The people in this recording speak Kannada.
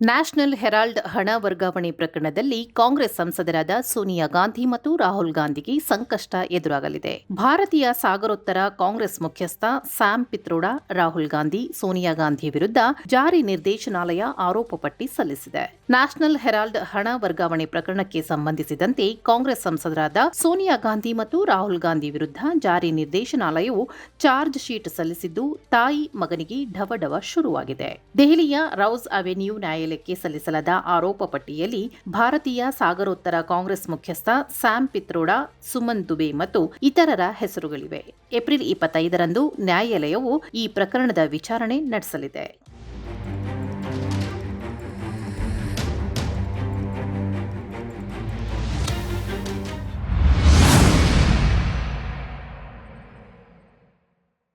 ನ್ಯಾಷನಲ್ ಹೆರಾಲ್ಡ್ ಹಣ ವರ್ಗಾವಣೆ ಪ್ರಕರಣದಲ್ಲಿ ಕಾಂಗ್ರೆಸ್ ಸಂಸದರಾದ ಸೋನಿಯಾ ಗಾಂಧಿ ಮತ್ತು ರಾಹುಲ್ ಗಾಂಧಿಗೆ ಸಂಕಷ್ಟ ಎದುರಾಗಲಿದೆ. ಭಾರತೀಯ ಸಾಗರೋತ್ತರ ಕಾಂಗ್ರೆಸ್ ಮುಖ್ಯಸ್ಥ ಸ್ಯಾಮ್ ಪಿತ್ರೋಡಾ, ರಾಹುಲ್ ಗಾಂಧಿ, ಸೋನಿಯಾ ಗಾಂಧಿ ವಿರುದ್ಧ ಜಾರಿ ನಿರ್ದೇಶನಾಲಯ ಆರೋಪ ಪಟ್ಟಿ ಸಲ್ಲಿಸಿದೆ. ನ್ಯಾಷನಲ್ ಹೆರಾಲ್ಡ್ ಹಣ ವರ್ಗಾವಣೆ ಪ್ರಕರಣಕ್ಕೆ ಸಂಬಂಧಿಸಿದಂತೆ ಕಾಂಗ್ರೆಸ್ ಸಂಸದರಾದ ಸೋನಿಯಾ ಗಾಂಧಿ ಮತ್ತು ರಾಹುಲ್ ಗಾಂಧಿ ವಿರುದ್ಧ ಜಾರಿ ನಿರ್ದೇಶನಾಲಯವು ಚಾರ್ಜ್ ಶೀಟ್ ಸಲ್ಲಿಸಿದ್ದು, ತಾಯಿ ಮಗನಿಗೆ ಢವಢವ ಶುರುವಾಗಿದೆ. ದೆಹಲಿಯ ರೌಸ್ ಅವೆನ್ಯೂ ನ್ಯಾಯಾಲಯಕ್ಕೆ ಸಲ್ಲಿಸಲಾದ ಆರೋಪ ಪಟ್ಟಿಯಲ್ಲಿ ಭಾರತೀಯ ಸಾಗರೋತ್ತರ ಕಾಂಗ್ರೆಸ್ ಮುಖ್ಯಸ್ಥ ಸ್ಯಾಮ್ ಪಿತ್ರೋಡಾ, ಸುಮನ್ ದುಬೆ ಮತ್ತು ಇತರರ ಹೆಸರುಗಳಿವೆ. ಏಪ್ರಿಲ್ ಇಪ್ಪತ್ತೈದರಂದು ನ್ಯಾಯಾಲಯವು ಈ ಪ್ರಕರಣದ ವಿಚಾರಣೆ ನಡೆಸಲಿದೆ.